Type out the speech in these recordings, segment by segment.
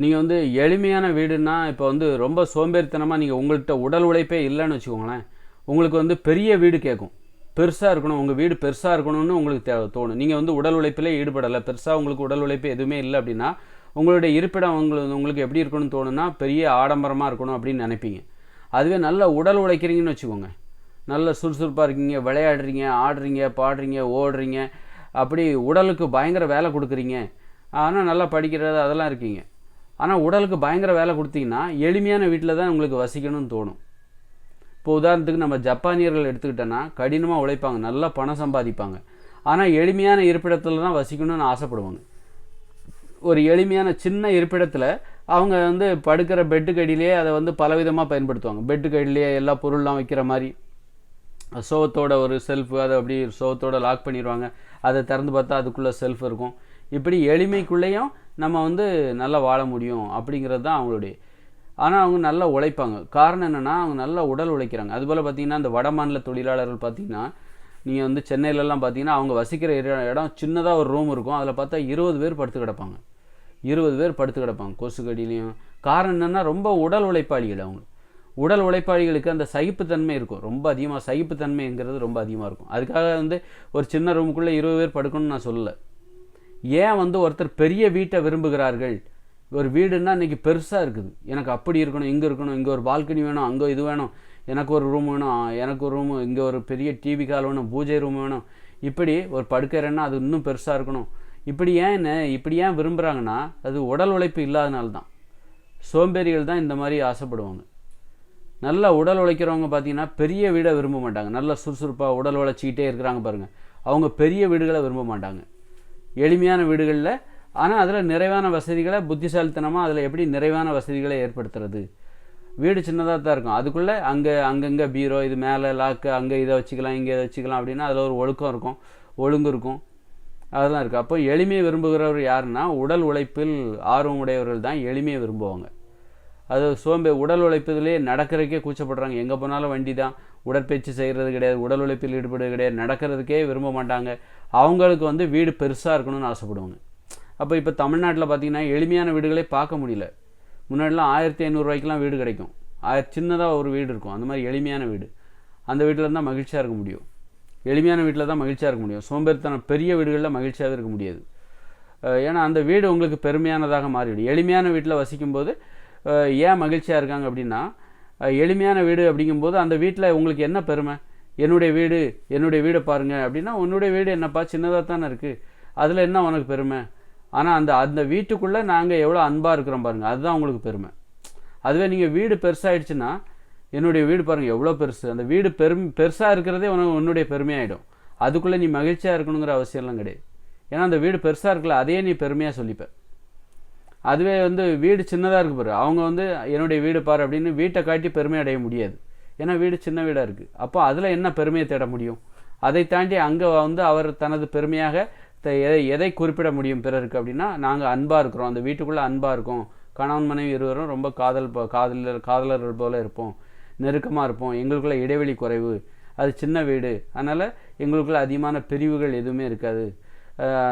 நீங்கள் வந்து எளிமையான வீடுனா இப்போ வந்து ரொம்ப சோம்பேறித்தனமாக நீங்கள் உங்கள்கிட்ட உடல் உழைப்பே இல்லைன்னு வச்சுக்கோங்களேன். உங்களுக்கு வந்து பெரிய வீடு கேட்கும் பெருசாக இருக்கணும் உங்கள் வீடு பெருசாக இருக்கணும்னு உங்களுக்கு தே தோணும். நீங்கள் வந்து உடல் உழைப்பிலே ஈடுபடலை பெருசாக உங்களுக்கு உடல் உழைப்பு எதுவுமே இல்லை அப்படின்னா உங்களுடைய இருப்பிடம் உங்களுக்கு உங்களுக்கு எப்படி இருக்கணும்னு தோணுன்னா பெரிய ஆடம்பரமாக இருக்கணும் அப்படின்னு நினைப்பீங்க. அதுவே நல்ல உடல் உழைக்கிறீங்கன்னு வச்சுக்கோங்க. நல்ல சுறுசுறுப்பாக இருக்கீங்க விளையாடுறீங்க ஆடுறீங்க பாடுறீங்க ஓடுறீங்க. அப்படி உடலுக்கு பயங்கர வேலை கொடுக்குறீங்க. ஆனால் நல்லா படிக்கிறது அதெல்லாம் இருக்கீங்க. ஆனால் உடலுக்கு பயங்கர வேலை கொடுத்தீங்கன்னா எளிமையான வீட்டில் தான் உங்களுக்கு வசிக்கணும்னு தோணும். இப்போ உதாரணத்துக்கு நம்ம ஜப்பானியர்கள் எடுத்துக்கிட்டோன்னா கடினமாக உழைப்பாங்க நல்லா பணம் சம்பாதிப்பாங்க. ஆனால் எளிமையான இருப்பிடத்தில் தான் வசிக்கணும்னு ஆசைப்படுவாங்க. ஒரு எளிமையான சின்ன இருப்பிடத்தில் அவங்க வந்து படுக்கிற பெட்டுக்கு அடியிலேயே அதை வந்து பலவிதமாக பயன்படுத்துவாங்க. பெட்டுக்கடியிலே எல்லா பொருள்லாம் வைக்கிற மாதிரி சோகத்தோட ஒரு செல்ஃபு அதை அப்படி சோகத்தோட லாக் பண்ணிடுவாங்க அதை திறந்து பார்த்தா அதுக்குள்ளே செல்ஃப் இருக்கும். இப்படி எளிமைக்குள்ளேயும் நம்ம வந்து நல்லா வாழ முடியும் அப்படிங்கிறது தான் அவங்களுடைய ஆனால் அவங்க நல்லா உழைப்பாங்க. காரணம் என்னென்னா அவங்க நல்லா உடல் உழைக்கிறாங்க. அதுபோல் பார்த்திங்கன்னா இந்த வட மாநில தொழிலாளர்கள் பார்த்திங்கன்னா நீங்கள் வந்து சென்னையிலலாம் பார்த்தீங்கன்னா அவங்க வசிக்கிற இடம் சின்னதாக ஒரு ரூம் இருக்கும். அதில் பார்த்தா இருபது பேர் படுத்து கிடப்பாங்க. இருபது பேர் படுத்து கிடப்பாங்க கொசுக்கடியிலையும். காரணம் என்னென்னா ரொம்ப உடல் உழைப்பாளிகள் அவங்க. உடல் உழைப்பாளிகளுக்கு அந்த சகிப்புத்தன்மை இருக்கும். ரொம்ப அதிகமாக சகிப்புத்தன்மைங்கிறது ரொம்ப அதிகமாக இருக்கும். அதுக்காக வந்து ஒரு சின்ன ரூமுக்குள்ளே இருபது பேர் படுக்கணும்னு நான் சொல்லலை. ஏன் வந்து ஒருத்தர் பெரிய வீட்டை விரும்புகிறார்கள்? ஒரு வீடுன்னா இன்னைக்கு பெருசாக இருக்குது. எனக்கு அப்படி இருக்கணும் இங்கே இருக்கணும் இங்கே ஒரு பால்கனி வேணும் அங்கே இது வேணும் எனக்கு ஒரு ரூம் வேணும் எனக்கு ஒரு ரூம் இங்கே ஒரு பெரிய டிவி கால் வேணும் பூஜை ரூம் வேணும். இப்படி ஒரு படுக்கைறன்னா அது இன்னும் பெருசாக இருக்கணும். இப்படி ஏன் என்ன இப்படி ஏன் விரும்புகிறாங்கன்னா அது உடல் உழைப்பு இல்லாதனால தான் சோம்பேறிகள் தான் இந்த மாதிரி ஆசைப்படுவாங்க. நல்லா உடல் உழைக்கிறவங்க பார்த்தீங்கன்னா பெரிய வீடை விரும்ப மாட்டாங்க. நல்லா சுறுசுறுப்பாக உடல் உழைச்சிக்கிட்டே இருக்கிறாங்க பாருங்கள் அவங்க பெரிய வீடுகளை விரும்ப மாட்டாங்க. எளிமையான வீடுகளில். ஆனால் அதில் நிறைவான வசதிகளை புத்திசாலித்தனமாக அதில் எப்படி நிறைவான வசதிகளை ஏற்படுத்துறது? வீடு சின்னதாக தான் இருக்கும். அதுக்குள்ளே அங்கே அங்கங்கே பீரோ இது மேலே லாக்கு அங்கே இதை வச்சுக்கலாம் இங்கே இதை வச்சுக்கலாம் அப்படின்னா அதில் ஒரு ஒழுக்கம் இருக்கும். ஒழுங்கு இருக்கும். அதெல்லாம் இருக்குது அப்போ எளிமையை விரும்புகிறவர் யாருன்னா உடல் உழைப்பில் ஆர்வம் உடையவர்கள் தான் எளிமையை விரும்புவாங்க. அது சோம்பே உடல் உழைப்பதிலே நடக்கிறதுக்கே கூச்சப்படுறாங்க. எங்கே போனாலும் வண்டி தான் உடற்பயிற்சி செய்கிறது கிடையாது. உடல் உழைப்பில் ஈடுபடுறது கிடையாது. நடக்கிறதுக்கே விரும்ப மாட்டாங்க. அவங்களுக்கு வந்து வீடு பெருசாக இருக்கணும்னு ஆசைப்படுவாங்க. அப்போ இப்போ தமிழ்நாட்டில் பார்த்தீங்கன்னா எளிமையான வீடுகளே பார்க்க முடியல. முன்னாடிலாம் ஆயிரத்தி ஐநூறுரூவாய்க்கெலாம் வீடு கிடைக்கும். ஆயிர சின்னதாக ஒரு வீடு இருக்கும். அந்த மாதிரி எளிமையான வீடு. அந்த வீட்டில் இருந்தால் மகிழ்ச்சியாக இருக்க முடியும். எளிமையான வீட்டில் தான் மகிழ்ச்சியாக இருக்க முடியும். சோம்பேறித்தனம் பெரிய வீடுகளில் மகிழ்ச்சியாகவே இருக்க முடியாது. ஏன்னா அந்த வீடு உங்களுக்கு பெருமையானதாக மாறிவிடும். எளிமையான வீட்டில் வசிக்கும்போது ஏன் மகிழ்ச்சியாக இருக்காங்க அப்படின்னா எளிமையான வீடு அப்படிங்கும்போது அந்த வீட்டில் உங்களுக்கு என்ன பெருமை? என்னுடைய வீடு என்னுடைய வீடை பாருங்கள் அப்படின்னா உன்னுடைய வீடு என்னப்பா? சின்னதாக தானே இருக்குது அதில் என்ன உனக்கு பெருமை? ஆனால் அந்த அந்த வீட்டுக்குள்ளே நாங்கள் எவ்வளோ அன்பாக இருக்கிறோம் பாருங்கள் அதுதான் உங்களுக்கு பெருமை. அதுவே நீங்கள் வீடு பெருசாகிடுச்சுன்னா என்னுடைய வீடு பாருங்கள் எவ்வளோ பெருசு. அந்த வீடு பெரும் பெருசாக இருக்கிறதே உனக்கு உன்னுடைய பெருமையாயிடும். அதுக்குள்ளே நீ மகிழ்ச்சியாக இருக்கணுங்கிற அவசியம்லாம் கிடையாது. ஏன்னா அந்த வீடு பெருசாக இருக்கல அதையே நீ பெருமையாக சொல்லிப்பேன் அதுவே வந்து வீடு சின்னதாக இருக்குது பாரு. அவங்க வந்து என்னுடைய வீடு பாரு அப்படின்னு வீட்டை காட்டி பெருமை அடைய முடியாது. ஏன்னா வீடு சின்ன வீடாக இருக்குது அப்போ அதில் என்ன பெருமையை தேட முடியும்? அதை தாண்டி அங்கே வந்து அவர் தனது பெருமையாக த- எதை எதை குறிப்பிட முடியும் பிறருக்கு அப்படின்னா நாங்கள் அன்பாக இருக்கிறோம். அந்த வீட்டுக்குள்ளே அன்பாக இருக்கோம். கணவன் மனைவி இருவரும் ரொம்ப காதல் காதலர் காதலர்கள் போல இருப்போம். நெருக்கமாக இருப்போம். எங்களுக்குள்ள இடைவெளி குறைவு. அது சின்ன வீடு. அதனால் எங்களுக்குள்ள அதிகமான பிரிவுகள் எதுவுமே இருக்காது.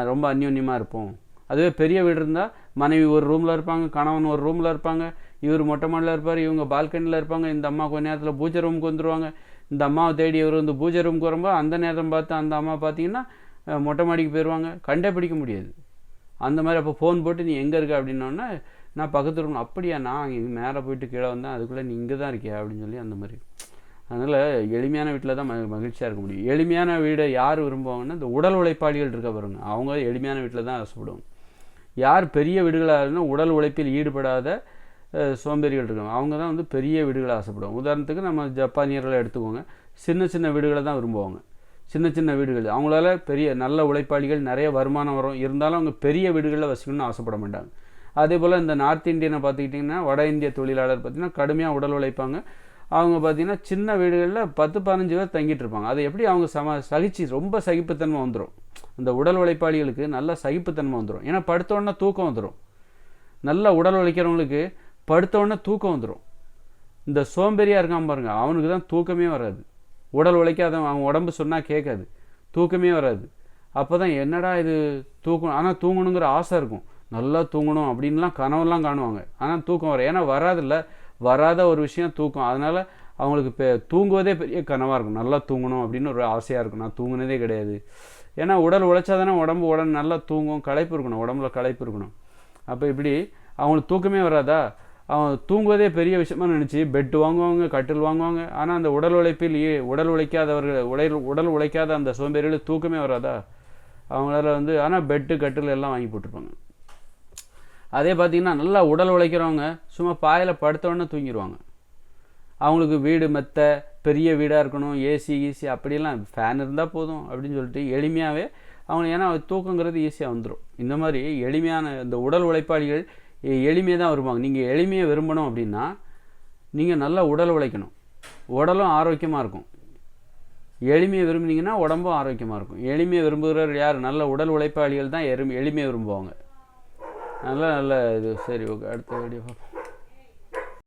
ரொம்ப அந்யோன்யமாக இருப்போம். அதுவே பெரிய வீடு இருந்தால் மனைவி ஒரு ரூமில் இருப்பாங்க கணவன் ஒரு ரூமில் இருப்பாங்க இவர் மொட்டை மாடியில் இருப்பார் இவங்க பால்கனியில் இருப்பாங்க இந்த அம்மா கொஞ்ச நேரத்தில் பூஜை ரூமுக்கு வந்துருவாங்க. இந்த அம்மாவை தேடி இவர் வந்து பூஜை ரூமுக்கு வரும்போது அந்த நேரம் பார்த்து அந்த அம்மா பார்த்தீங்கன்னா மொட்டை மாடிக்கு போயிடுவாங்க கண்டே பிடிக்க முடியாது. அந்த மாதிரி அப்போ ஃபோன் போட்டு நீ எங்கே இருக்க? அப்படின்னோடனே நான் பக்கத்து ரூம் அப்படியா நான் இங்கே மேலே போயிட்டு கீழே வந்தேன். அதுக்குள்ளே நீ இங்கே தான் இருக்கியா? அப்படின்னு சொல்லி அந்த மாதிரி. அதனால் எளிமையான வீட்டில் தான் ம மகிழ்ச்சியாக இருக்க முடியும். எளிமையான வீடை யார் விரும்புவாங்கன்னா இந்த உடல் உழைப்பாளிகள் இருக்க பாருங்க. அவங்க எளிமையான வீட்டில் தான் ஆசைப்படுவாங்க. யார் பெரிய வீடுகளாக இருந்தால் உடல் உழைப்பில் ஈடுபடாத சோம்பேறிகள் இருக்காங்க அவங்க தான் வந்து பெரிய வீடுகளை ஆசைப்படுவாங்க. உதாரணத்துக்கு நம்ம ஜப்பானியர்களை எடுத்துக்கோங்க. சின்ன சின்ன வீடுகளை தான் விரும்புவாங்க. சின்ன சின்ன வீடுகள். அவங்களால பெரிய நல்ல உழைப்பாளிகள் நிறைய வருமானம் வரும். இருந்தாலும் அவங்க பெரிய வீடுகளில் வசிக்கணும்னு ஆசைப்பட மாட்டாங்க. அதே போல் இந்த நார்த் இந்தியனை பார்த்துக்கிட்டிங்கன்னா வட இந்திய தொழிலாளர் பார்த்திங்கன்னா கடுமையாக உடல் உழைப்பாங்க. அவங்க பார்த்திங்கன்னா சின்ன வீடுகளில் பத்து பதினஞ்சு பேர் தங்கிட்டு இருப்பாங்க. அது எப்படி அவங்க சம சகிச்சு ரொம்ப சகிப்புத்தன்மை வந்துடும் அந்த உடல் உழைப்பாளிகளுக்கு நல்ல சகிப்புத்தன்மை வந்துடும் ஏன்னா படுத்த உடனே தூக்கம் வந்துடும் நல்ல உடல் உழைக்கிறவங்களுக்கு படுத்த உடனே தூக்கம் வந்துடும் இந்த சோம்பேறியாக இருக்கான் பாருங்க அவனுக்கு தான் தூக்கமே வராது. உடல் உழைக்காதவன் அவன் உடம்பு சொன்னால் கேட்காது. தூக்கமே வராது. அப்போ தான் என்னடா இது தூக்கம்? ஆனால் தூங்கணுங்கிற ஆசை இருக்கும். நல்லா தூங்கணும் அப்படின்லாம் கனவுலாம் காணுவாங்க. ஆனால் தூக்கம் வர ஏன்னா வராதில்ல. வராத ஒரு விஷயம் தூக்கம். அதனால் அவங்களுக்கு இப்போ தூங்குவதே பெரிய கனவாக இருக்கும். நல்லா தூங்கணும் அப்படின்னு ஒரு ஆசையாக இருக்கும். நான் தூங்குனதே கிடையாது. ஏன்னா உடல் உழைச்சா தானே உடம்பு உடம்பு நல்லா தூங்கும் களைப்பு இருக்கணும். உடம்புல களைப்பு இருக்கணும். அப்போ இப்படி அவங்களுக்கு தூக்கமே வராதா? அவன் தூங்குவதே பெரிய விஷயமா நினச்சி பெட்டு வாங்குவாங்க கட்டில் வாங்குவாங்க. ஆனால் அந்த உடல் உழைப்பில் உடல் உழைக்காதவர்கள் உடல் உடல் உழைக்காத அந்த சோம்பேறியில் தூக்கமே வராதா? அவங்களால வந்து ஆனால் பெட்டு கட்டில் எல்லாம் வாங்கி போட்டிருப்பாங்க. அதே பார்த்தீங்கன்னா நல்லா உடல் உழைக்கிறவங்க சும்மா பாயில் படுத்தவொடனே தூங்கிடுவாங்க அவங்களுக்கு வீடு மெத்த பெரிய வீடாக இருக்கணும் ஏசி ஈசி அப்படியெல்லாம் ஃபேன் இருந்தால் போதும் அப்படின்னு சொல்லிட்டு எளிமையாகவே அவங்க ஏன்னா தூக்கங்கிறது ஈஸியாக வந்துடும் இந்த மாதிரி எளிமையான இந்த உடல் உழைப்பாளிகள் எளிமையாக தான் வருவாங்க. நீங்கள் எளிமையை விரும்பணும் அப்படின்னா நீங்கள் நல்லா உடல் உழைக்கணும். உடலும் ஆரோக்கியமாக இருக்கும். எளிமையை விரும்புனீங்கன்னா உடம்பும் ஆரோக்கியமாக இருக்கும். எளிமையை விரும்புகிறவர் யார்? நல்ல உடல் உழைப்பாளிகள் தான் எளிமையை விரும்புவாங்க. நல்ல நல்ல இது. சரி ஓகே அடுத்த வீடியோ பார்ப்போம்.